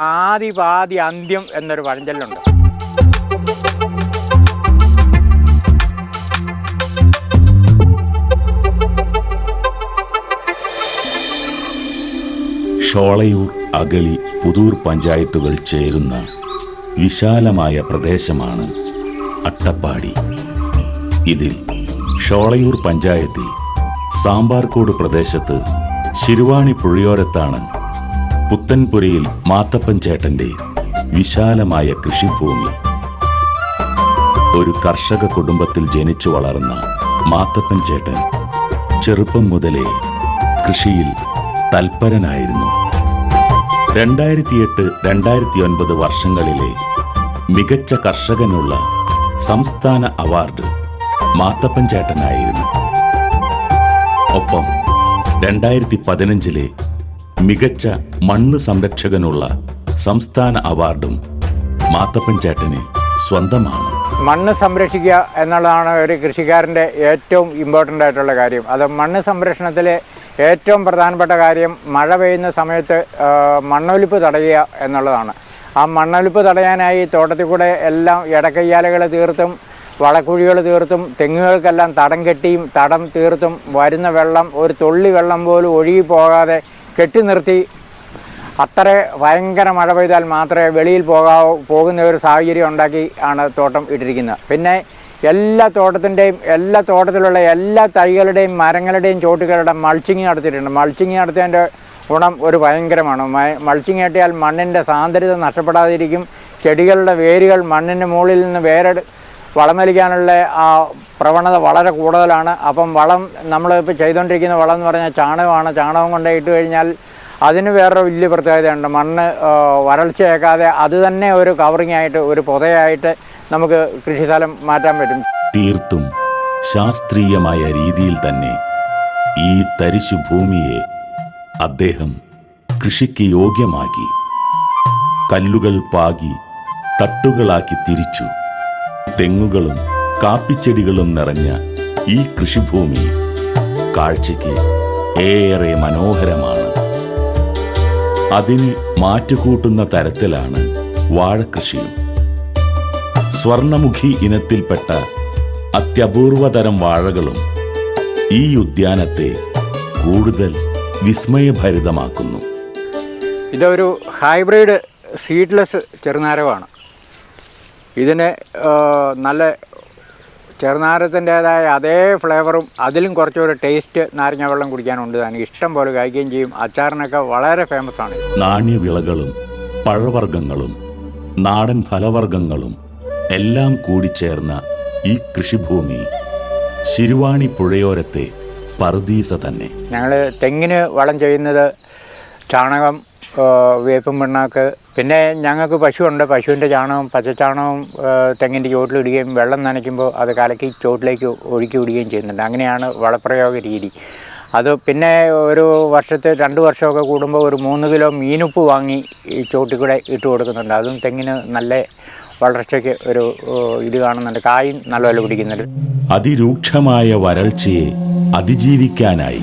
ആദി പാതി അന്ത്യം എന്നൊരു പഴഞ്ചൊല്ലുണ്ട് ഷോളയൂർ അഗളി പുതൂർ പഞ്ചായത്തുകൾ ചേരുന്ന വിശാലമായ പ്രദേശമാണ് അട്ടപ്പാടി. ഇതിൽ ഷോളയൂർ പഞ്ചായത്തിൽ സാമ്പാർക്കോട് പ്രദേശത്ത് ശിരുവാണി പുഴയോരത്താണ് പുത്തൻപുരയിൽ മാത്തപ്പൻ ചേട്ടന്റെ വിശാലമായ കൃഷിഭൂമി. ഒരു കർഷക കുടുംബത്തിൽ ജനിച്ചു വളർന്ന മാത്തപ്പൻ ചേട്ടൻ ചെറുപ്പം മുതലേ കൃഷിയിൽ തൽപരനായിരുന്നു. രണ്ടായിരത്തി എട്ട് രണ്ടായിരത്തി ഒൻപത് വർഷങ്ങളിലെ മികച്ച കർഷകനുള്ള സംസ്ഥാന അവാർഡ് മാത്തപ്പൻ ചേട്ടനായിരുന്നു. ഒപ്പം രണ്ടായിരത്തി പതിനഞ്ചിലെ മികച്ച മണ്ണ് സംരക്ഷകനുള്ള സംസ്ഥാന അവാർഡും മാത്തപ്പൻ ചേട്ടന് സ്വന്തമാണ്. മണ്ണ് സംരക്ഷിക്കുക എന്നുള്ളതാണ് ഒരു കൃഷിക്കാരന്റെ ഏറ്റവും ഇമ്പോർട്ടന്റ് ആയിട്ടുള്ള കാര്യം. അത് മണ്ണ് സംരക്ഷണത്തിലെ ഏറ്റവും പ്രധാനപ്പെട്ട കാര്യം മഴ പെയ്യുന്ന സമയത്ത് മണ്ണൊലിപ്പ് തടയുക എന്നുള്ളതാണ്. ആ മണ്ണൊലിപ്പ് തടയാനായി തോട്ടത്തിൽ കൂടെ എല്ലാം ഇടക്കയ്യാലകൾ തീർത്തും വളക്കുഴികൾ തീർത്തും തെങ്ങുകൾക്കെല്ലാം തടം കെട്ടിയും തടം തീർത്തും വരുന്ന വെള്ളം ഒരു തുള്ളി വെള്ളം പോലും ഒഴുകി പോകാതെ കെട്ടി നിർത്തി. അത്ര ഭയങ്കര മഴ പെയ്താൽ മാത്രമേ വെളിയിൽ പോകാ പോകുന്ന ഒരു സാഹചര്യം ഉണ്ടാക്കി ആണ് തോട്ടം ഇട്ടിരിക്കുന്നത്. പിന്നെ എല്ലാ തോട്ടത്തിന്റെയും എല്ലാ തോട്ടത്തിലുള്ള എല്ലാ തൈകളുടെയും മരങ്ങളുടെയും ചോട്ടുകളുടെ മൾച്ചിങ് നടത്തിയിട്ടുണ്ട്. മൾച്ചിങ് നടത്തിയതിന്റെ ഗുണം ഒരു ഭയങ്കരമാണ്. മൾച്ചിങ് കെട്ടിയാൽ മണ്ണിന്റെ സാന്ദ്രത നഷ്ടപ്പെടാതിരിക്കും. ചെടികളുടെ വേരുകൾ മണ്ണിന്റെ മുകളിൽ നിന്ന് വേറെ വളമലിക്കാനുള്ള ആ പ്രവണത വളരെ കൂടുതലാണ്. അപ്പം വളം നമ്മളിപ്പോൾ ചെയ്തുകൊണ്ടിരിക്കുന്ന വളം എന്ന് പറഞ്ഞാൽ ചാണകമാണ്. ചാണകം കൊണ്ട് ഇട്ട് കഴിഞ്ഞാൽ അതിന് വേറൊരു വലിയ പ്രത്യേകതയുണ്ട്. മണ്ണ് വരൾച്ചയേക്കാതെ അത് തന്നെ ഒരു കവറിങ് ആയിട്ട് ഒരു പുതയായിട്ട് നമുക്ക് കൃഷിസ്ഥലം മാറ്റാൻ പറ്റും. തീർത്തും ശാസ്ത്രീയമായ രീതിയിൽ തന്നെ ഈ തരിശു ഭൂമിയെ അദ്ദേഹം കൃഷിക്ക് യോഗ്യമാക്കി. കല്ലുകൾ പാകി തട്ടുകളാക്കി തിരിച്ചു. തെങ്ങുകളും കാപ്പിച്ചെടികളും നിറഞ്ഞ ഈ കൃഷിഭൂമി കാഴ്ചയ്ക്ക് ഏറെ മനോഹരമാണ്. അതിന് മാറ്റുകൂട്ടുന്ന തരത്തിലാണ് വാഴക്കൃഷിയും. സ്വർണമുഖി ഇനത്തിൽപ്പെട്ട അത്യപൂർവതരം വാഴകളും ഈ ഉദ്യാനത്തെ കൂടുതൽ വിസ്മയഭരിതമാക്കുന്നു. ഇതൊരു ഹൈബ്രിഡ് സീഡ്ലെസ് ചെറുനാരകമാണ് ഇതിന് നല്ല ചെറുനാരത്തിന്റെതായ അതേ ഫ്ലേവറും അതിലും കുറച്ചൊരു ടേസ്റ്റ് നാരങ്ങ വെള്ളം കുടിക്കാനുണ്ട്. എനിക്ക് ഇഷ്ടം പോലെ കഴിക്കുകയും ചെയ്യും. അച്ചാറിനൊക്കെ വളരെ ഫേമസ് ആണ്. നാണ്യവിളകളും പഴവർഗങ്ങളും നാടൻ ഫലവർഗങ്ങളും എല്ലാം കൂടി ചേർന്ന ഈ കൃഷിഭൂമി ശിരുവാണി പുഴയോരത്തെ പറുദീസ തന്നെ. ഞങ്ങൾ തെങ്ങിന് വളം ചെയ്യുന്നത് ചാണകം വേപ്പും പിണ്ണാക്ക് പിന്നെ ഞങ്ങൾക്ക് പശുവുണ്ട്. പശുവിന്റെ ചാണകം പച്ചച്ചാണകവും ആ, തെങ്ങിന്റെ ചുവട്ടിലിടുകയും വെള്ളം നനയ്ക്കുമ്പോൾ അത് കലക്കി ചുവട്ടിലേക്ക് ഒഴുക്കി വിടുകയും ചെയ്യുന്നുണ്ട്. അങ്ങനെയാണ് വളപ്രയോഗ രീതി. അത് പിന്നെ ഒരു വർഷത്തെ രണ്ട് വർഷമൊക്കെ കൂടുമ്പോൾ ഒരു മൂന്ന് കിലോ മീനുപ്പ് വാങ്ങി ഈ ചുവട്ടിൽ കൂടെ ഇട്ട് കൊടുക്കുന്നുണ്ട്. അതും തെങ്ങിന് നല്ല വളർച്ചയ്ക്ക് ഒരു ഇത് കാണുന്നുണ്ട്. കായും നല്ലപോലെ പിടിക്കുന്നുണ്ട്. അതിരൂക്ഷമായ വരൾച്ചയെ അതിജീവിക്കാനായി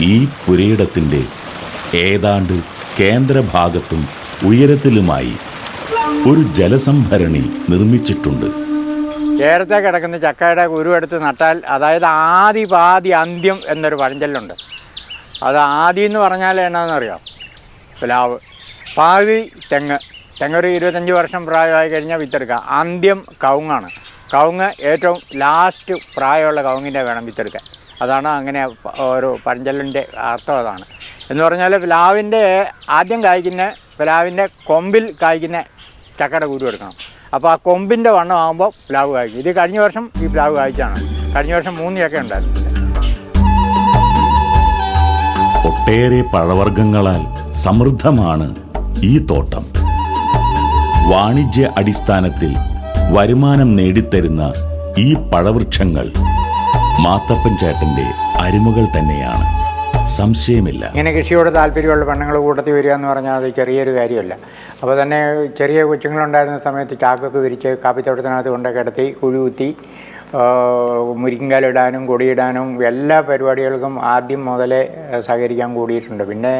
ഈ പുരയിടത്തിന്റെ ഏതാണ്ട് കേന്ദ്രഭാഗത്തും ഉയരത്തിലുമായി ഒരു ജലസംഭരണി നിർമ്മിച്ചിട്ടുണ്ട്. നേരത്തെ കിടക്കുന്ന ചക്കയുടെ കുരുവെടുത്ത് നട്ടാൽ അതായത് ആദി പാതി അന്ത്യം എന്നൊരു പഴഞ്ചൊല്ലുണ്ട്. അത് ആദി എന്ന് പറഞ്ഞാൽ എന്നാണെന്നറിയാം? പ്ലാവ്. പാതി തെങ്ങ്. തെങ്ങ് ഒരു ഇരുപത്തഞ്ച് വർഷം പ്രായമായി കഴിഞ്ഞാൽ വിത്തെടുക്കുക. അന്ത്യം കവുങ്ങാണ്. കവുങ്ങ് ഏറ്റവും ലാസ്റ്റ് പ്രായമുള്ള കവുങ്ങിന്റെ വേണം വിത്തെടുക്കാൻ. അതാണ് അങ്ങനെ ഒരു പഴഞ്ചൊല്ലിന്റെ അർത്ഥം അതാണ്. എന്ന് പറഞ്ഞാൽ പ്ലാവിന്റെ ആദ്യം കായ്ക്കുന്ന പ്ലാവിന്റെ കൊമ്പിൽ കായ്ക്കുന്ന ചക്കയുടെ കുരു എടുക്കണം. അപ്പോൾ ആ കൊമ്പിന്റെ വണ്ണം ആകുമ്പോൾ പ്ലാവ് കായ്ക്കും. ഇത് കഴിഞ്ഞ വർഷം ഈ പ്ലാവ് കായ്ച്ചാണ് കഴിഞ്ഞ വർഷം മൂന്ന് ചക്ക ഉണ്ടായിരുന്നു. ഒട്ടേറെ പഴവർഗങ്ങളാൽ സമൃദ്ധമാണ് ഈ തോട്ടം. വാണിജ്യ അടിസ്ഥാനത്തിൽ വരുമാനം നേടിത്തരുന്ന ഈ പഴവൃക്ഷങ്ങൾ മാത്തപ്പൻ ചേട്ടന്റെ അരുമകൾ തന്നെയാണ്. സംശയമില്ല. ഇങ്ങനെ കൃഷിയോട് താല്പര്യമുള്ള പെണ്ണുങ്ങൾ കൂട്ടത്തിൽ വരിക എന്ന് പറഞ്ഞാൽ അത് ചെറിയൊരു കാര്യമല്ല. അപ്പോൾ തന്നെ ചെറിയ കൊച്ചുങ്ങളുണ്ടായിരുന്ന സമയത്ത് ചാക്കൊക്കെ വിരിച്ച് കാപ്പിത്തോട്ടത്തിനകത്ത് കൊണ്ട് കിടത്തി കുഴി കുത്തി മുരിങ്ങാലിടാനും കൊടിയിടാനും എല്ലാ പരിപാടികൾക്കും ആദ്യം മുതലേ സഹകരിക്കാൻ കൂടിയിട്ടുണ്ട്. പിന്നെ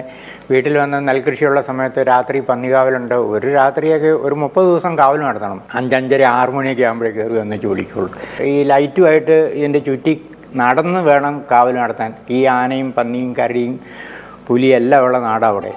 വീട്ടിൽ വന്ന് നെൽകൃഷിയുള്ള സമയത്ത് രാത്രി പന്നികാവലുണ്ട്. ഒരു രാത്രിയൊക്കെ ഒരു മുപ്പത് ദിവസം കാവൽ നടത്തണം. അഞ്ചഞ്ചര ആറ് മണിയൊക്കെ ആകുമ്പോഴേ കയറി വന്ന് ജോലിക്കുള്ളൂ ഈ ലൈറ്റുമായിട്ട് ഇതിന്റെ ചുറ്റി നടന്ന് വേണം കാവൽ നടത്താൻ. ഈ ആനയും പന്നിയും കരടിയും പുലിയെല്ലാം ഉള്ള നാടാണ് അവിടെ.